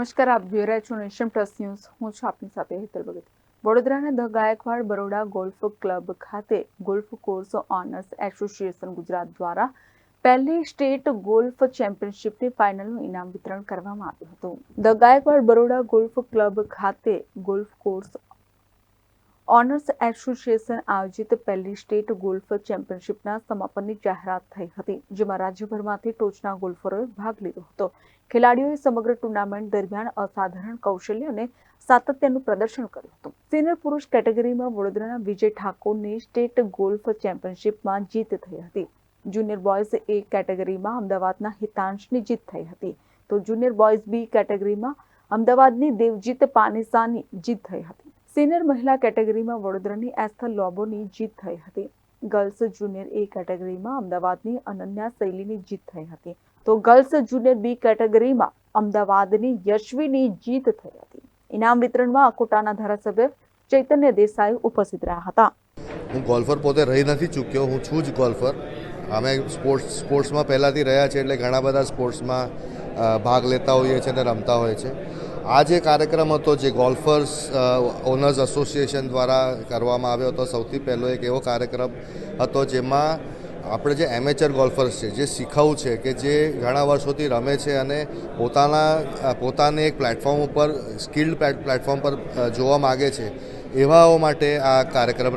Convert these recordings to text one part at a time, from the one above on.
નમસ્કાર, આપ જોઈ રહ્યા છો નેશન પ્લસ ન્યૂઝ. હું છું આપની સાથે હેતલ ભગત. વડોદરાના the Gaekwad Baroda golf club ખાતે golf course owners association Gujarat દ્વારા પહેલી સ્ટેટ ગોલ્ફ ચેમ્પિયનશિપની ફાઇનલનું ઇનામ વિતરણ કરવામાં આવ્યું હતું. The Gaekwad Baroda golf club ખાતે ગોલ્ફ કોર્સ ઓનર્સ એસોસિએશન આયોજિત પહેલી સ્ટેટ ગોલ્ફ ચેમ્પિયનશિપના સમાપનની જાહેરાત થઈ હતી, જેમાં રાજ્યભરમાંથી ટોચના ગોલ્ફરોએ ભાગ લીધો હતો. ખેલાડીઓએ સમગ્ર ટુર્નામેન્ટ દરમિયાન અસાધારણ કૌશલ્ય અને સાતત્યનું પ્રદર્શન કર્યું હતું. સિનિયર પુરુષ કેટેગરીમાં વડોદરાના વિજય ઠાકોરની સ્ટેટ ગોલ્ફ ચેમ્પિયનશિપમાં જીત થઈ હતી. જુનિયર બોયઝ એ કેટેગરીમાં અમદાવાદના હિતાંશની જીત થઈ હતી. તો જુનિયર બોયઝ બી કેટેગરીમાં અમદાવાદની દેવજીત પાનેસાની જીત થઈ હતી. સિનિયર મહિલા કેટેગરીમાં વડોદરાની એસ્થલ લોબોની જીત થઈ હતી. ગર્લ્સ જુનિયર એ કેટેગરીમાં અમદાવાદની અનન્યા શૈલીની જીત થઈ હતી. તો ગર્લ્સ જુનિયર બી કેટેગરીમાં અમદાવાદની યશવીની જીત થઈ હતી. ઇનામ વિતરણમાં અકોટાના ધારાસભ્ય ચૈતન્ય દેસાઈ ઉપસ્થિત રહ્યા હતા. હું ગોલ્ફર પોતે રહી નથી ચૂક્યો, હું છું જ ગોલ્ફર. અમે સ્પોર્ટ્સ, સ્પોર્ટ્સમાં પહેલાંથી રહ્યા છીએ એટલે ઘણા બધા સ્પોર્ટ્સમાં ભાગ લેતા હોઈએ છીએ અને રમતા હોઈએ છીએ. આ જે કાર્યક્રમ હતો, જે ગોલ્ફર્સ ઓનર્સ એસોસિએશન દ્વારા કરવામાં આવ્યો હતો, સૌથી પહેલો એક એવો કાર્યક્રમ હતો જેમાં આપણે જે એમેચર ગોલ્ફર્સ છે, જે શીખવું છે કે જે ઘણા વર્ષોથી રમે છે અને પોતાના પોતાને એક પ્લેટફોર્મ ઉપર સ્કિલ્ડ પ્લેટફોર્મ પર જોવા માગે છે, એવાઓ માટે આ કાર્યક્રમ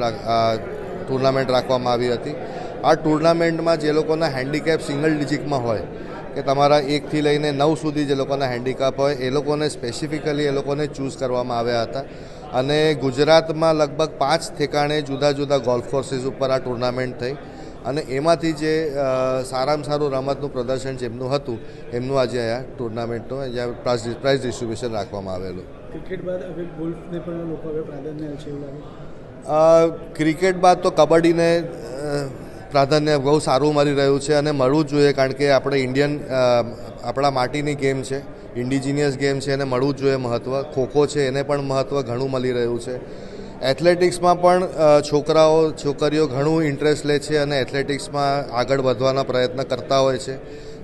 ટુર્નામેન્ટ રાખવામાં આવી હતી. આ ટુર્નામેન્ટમાં જે લોકોના હેન્ડીકેપ સિંગલ ડિજિટમાં હોય કે તમારા એકથી લઈને નવ સુધી જે લોકોના હેન્ડીકેપ હોય એ લોકોને સ્પેસિફિકલી એ લોકોને ચૂઝ કરવામાં આવ્યા હતા. અને ગુજરાતમાં લગભગ પાંચ ઠેકાણે જુદા જુદા ગોલ્ફ કોર્સિસ ઉપર આ ટુર્નામેન્ટ થઈ. અને એમાંથી જે સારામાં સારું રમતનું પ્રદર્શન જેમનું હતું એમનું આજે આ ટુર્નામેન્ટનું અહીંયા પ્રાઇઝ ડિસ્ટ્રીબ્યુશન રાખવામાં આવેલું. ક્રિકેટ બાદ હવે ગોલ્ફને પણ લોકો હવે પ્રાધાન્ય છે એવું લાગે ક્રિકેટ બાદ તો કબડ્ડીને પ્રાધાન્ય બહુ સારું મળી રહ્યું છે અને મળવું જ જોઈએ કારણ કે આપણે ઇન્ડિયન આપણા માટીની ગેમ છે ઇન્ડિજિનિયસ ગેમ છે એને મળવું જ જોઈએ મહત્ત્વ ખોખો છે, એને પણ મહત્ત્વ ઘણું મળી રહ્યું છે. એથ્લેટિક્સમાં પણ છોકરાઓ, છોકરીઓ ઘણું ઇન્ટરેસ્ટ લે છે અને એથ્લેટિક્સમાં આગળ વધવાના પ્રયત્ન કરતા હોય છે.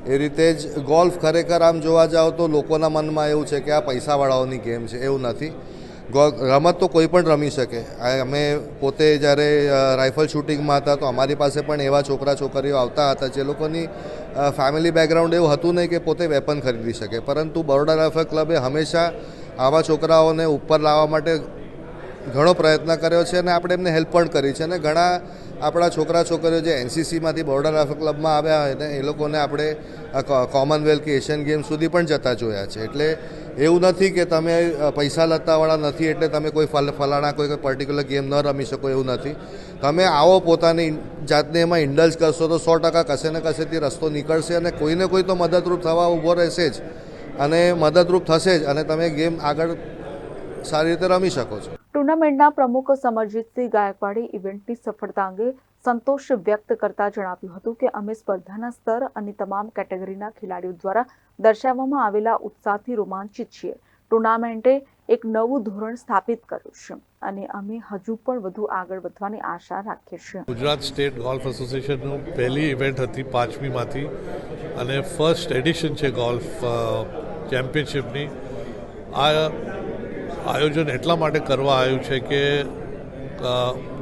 એ રીતે જ ગોલ્ફ ખરેખર આમ જોવા જાઓ તો લોકોના મનમાં એવું છે કે આ પૈસાવાળાઓની ગેમ છે, એવું નથી. રમત તો કોઈ પણ રમી શકે. અમે પોતે જ્યારે રાઇફલ શૂટિંગમાં હતા તો અમારી પાસે પણ એવા છોકરા છોકરીઓ આવતા હતા જે લોકોની ફેમિલી બેકગ્રાઉન્ડ એવું હતું નહીં કે પોતે વેપન ખરીદી શકે. પરંતુ બરોડા રાઇફલ ક્લબે હંમેશા આવા છોકરાઓને ઉપર લાવવા માટે ઘણો પ્રયત્ન કર્યો છે અને આપણે એમને હેલ્પ પણ કરી છે. અને ઘણા આપણા છોકરા છોકરીઓ જે એનસીસીમાંથી બરોડા રાઇફલ ક્લબમાં આવ્યા હોય ને, એ લોકોને આપણે કોમનવેલ્થ કે એશિયન ગેમ સુધી પણ જતા જોયા છે. એટલે એવું નથી કે તમે પૈસા લતાવાળા નથી એટલે તમે કોઈ ફલ, ફલાણા કોઈ પર્ટિક્યુલર ગેમ ન રમી શકો, એવું નથી. તમે આવો પોતાની જાતને એમાં ઇન્ડલ્જ કરશો તો સો ટકા કશે ને કશેથી રસ્તો નીકળશે અને કોઈને કોઈ તો મદદરૂપ થવા ઊભો રહેશે જ. અને મદદરૂપ થશે જ અને તમે ગેમ આગળ સારી રીતે રમી શકો છો. ટુર્નામેન્ટના પ્રમુખ સમરજીતસિંહ ગાયકવાડે ઇવેન્ટની સફળતા અંગે સંતોષ વ્યક્ત કરતા જણાવ્યું હતું કે અમે સ્પર્ધાના સ્તર અને તમામ કેટેગરીના ખેલાડીઓ દ્વારા દર્શાવવામાં આવેલા ઉત્સાહથી રોમાંચિત છીએ. ટુર્નામેન્ટે એક નવું ધોરણ સ્થાપિત કર્યું છે અને અમે હજુ પણ વધુ આગળ વધવાની આશા રાખીએ છીએ. ગુજરાત સ્ટેટ ગોલ્ફ એસોસિએશનનું પહેલી ઇવેન્ટ હતી પાંચમીમાંથી અને ફર્સ્ટ એડિશન છે ગોલ્ફ ચેમ્પિયનશિપની. આ આયોજન એટલા માટે કરવા આવ્યું છે કે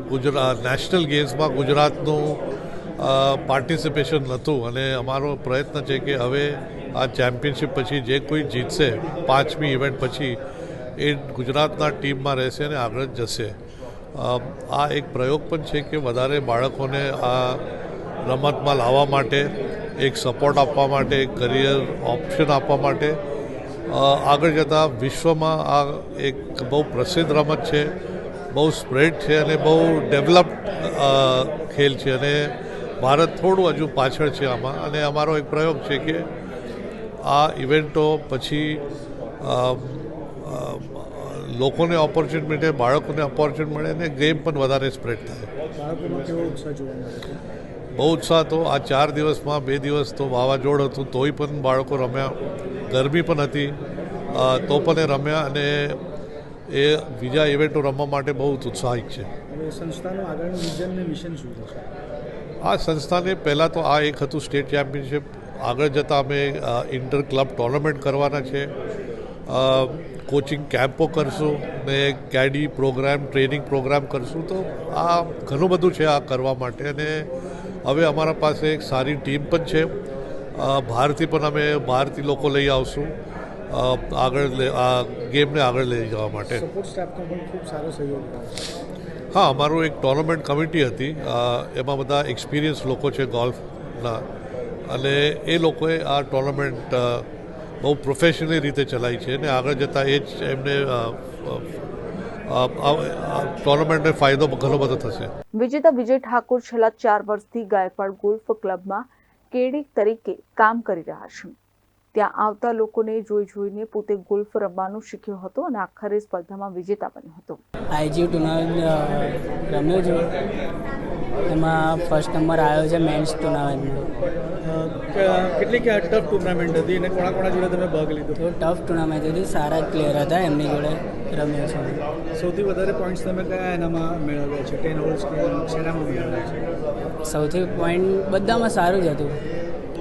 ગુજરાત નેશનલ ગેમ્સમાં ગુજરાતનું પાર્ટિસિપેશન નહોતું અને અમારો પ્રયત્ન છે કે હવે આ ચેમ્પિયનશિપ પછી જે કોઈ જીતશે, પાંચમી ઇવેન્ટ પછી, એ ગુજરાતના ટીમમાં રહેશે અને આગળ જશે. આ એક પ્રયોગ પણ છે કે વધારે બાળકોને આ રમતમાં લાવવા માટે, એક સપોર્ટ આપવા માટે, એક કરિયર ઓપ્શન આપવા માટે આગળ જતાં વિશ્વમાં આ એક બહુ પ્રસિદ્ધ રમત છે. બહુ સ્પ્રેડ છે અને બહુ ડેવલપ્ડ ખેલ છે અને ભારત થોડું હજુ પાછળ છે આમાં. અને અમારો એક પ્રયોગ છે કે આ ઇવેન્ટો પછી લોકોને ઓપોર્ચ્યુનિટી મળે બાળકોને ઓપોર્ચ્યુનિટી મળે અને ગેમ પણ વધારે સ્પ્રેડ થાય. બહુ ઉત્સાહ તો. આ ચાર દિવસમાં બે દિવસ તો વાવાઝોડ હતું તોય પણ બાળકો રમ્યા. ગરમી પણ હતી તો પણ એ રમ્યા અને એ બીજા ઇવેન્ટો રમવા માટે બહુ ઉત્સાહિત છે. આ સંસ્થાને પહેલાં તો આ એક હતું સ્ટેટ ચેમ્પિયનશિપ આગળ જતાં અમે ઇન્ટર ક્લબ ટુર્નામેન્ટ કરવાના છે. કોચિંગ કેમ્પો કરશું ને કેડી પ્રોગ્રામ ટ્રેનિંગ પ્રોગ્રામ કરશું. તો આ ઘણું બધું છે આ કરવા માટે અને હવે અમારા પાસે એક સારી ટીમ પણ છે. બહારથી પણ અમે બહારથી લોકો લઈ આવશું. આગળ લે- આ ગેમને આગળ લઈ જવા માટે. સપોર્ટ સ્ટાફનો પણ ખૂબ સારો સહયોગ રહ્યો હા અમારું એક ટોર્નામેન્ટ કમિટી હતી. એમાં બધા એક્સપિરિયન્સ લોકો છે ગોલ્ફના અને એ લોકોએ આ ટોર્નામેન્ટ બહુ પ્રોફેશનલી રીતે ચલાવી છે અને આગળ જતાં એ જ એમને ટોર્નામેન્ટને ફાયદો ઘણો બધો થશે. વિજેતા વિજય ઠાકોર છેલ્લા ચાર વર્ષથી ગાયકવાડ ગોલ્ફ ક્લબમાં કેડી તરીકે કામ કરી રહ્યા છે. ત્યાં આવતા લોકોને જોઈ જોઈને પોતે ગોલ્ફ રમવાનું શીખ્યો હતો અને આખરે સ્પર્ધામાં વિજેતા બન્યો હતો. આઈજી ટુર્નામેન્ટ રમ્યો છું. એમાં ફર્સ્ટ નંબર આવ્યો છે મેન્સ ટુર્નામેન્ટમાં કેટલી કે ટફ ટુર્નામેન્ટ હતી અને કોણા કોણા જોડે તમે ભાગ લીધો? તો ટફ ટુર્નામેન્ટ હતી સારા પ્લેયર હતા એમની જોડે રમ્યો છું. સૌથી વધારે પોઈન્ટ્સ તમે કયા એનામાં મેળવ્યા છે? ટેન હોલ્સ કે શેનામાં મેળવ્યા છે? સૌથી પોઈન્ટ બધામાં સારું જ હતું.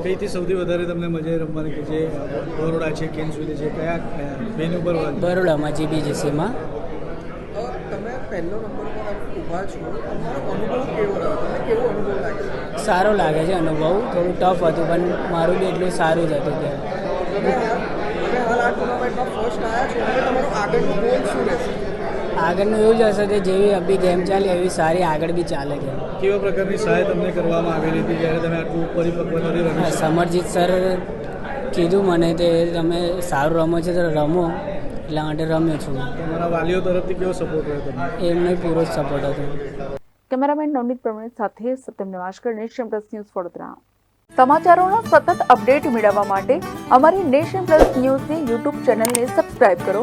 કઈથી સૌથી વધારે તમને મજા આવી રમવાની કે જે બરોડા છે કેન્સવિલે છે કયા વેન્યુ પર વાગ્યું? બરોડામાં જીબીજીસીમાં તમે પહેલો નંબર પર ઊભા છો. તમારો અનુભવ કેવો રહ્યો? તમને કેવો અનુભવ લાગ્યો સારો લાગે છે અનુભવ. થોડું ટફ હતું પણ મારું બી એટલું સારું જ હતું ત્યાં. તમે તમે હાલ આ ટુર્નામેન્ટમાં ફર્સ્ટ આવ્યા છો. હવે તમારો આગળનો ગોલ શું રહેશે? આગળનું એવું જ હશે કે જેવી અભી ગેમ ચાલે એવી સારી આગળ બી ચાલે છે કેવા પ્રકારની સહાય તમને કરવામાં આવેલી હતી જ્યારે તમે આટલું પરિપક્વ નથી રમી સમરજીત સર કીધું મને તે તમે સારું રમો છો તો રમો. એટલા માટે રમ્યો છું. તમારા વાલીઓ તરફથી કેવો સપોર્ટ રહ્યો તમને? એમને પૂરો જ સપોર્ટ હતો. કેમેરામેન નવનીત પ્રવીણ સાથે Satyam Nivaskar nation plus news Vadodara. સમાચારોના સતત અપડેટ મેળવવા માટે અમારી નેશન પ્લસ ન્યૂઝની યુટ્યુબ ચેનલને સબસ્ક્રાઇબ કરો.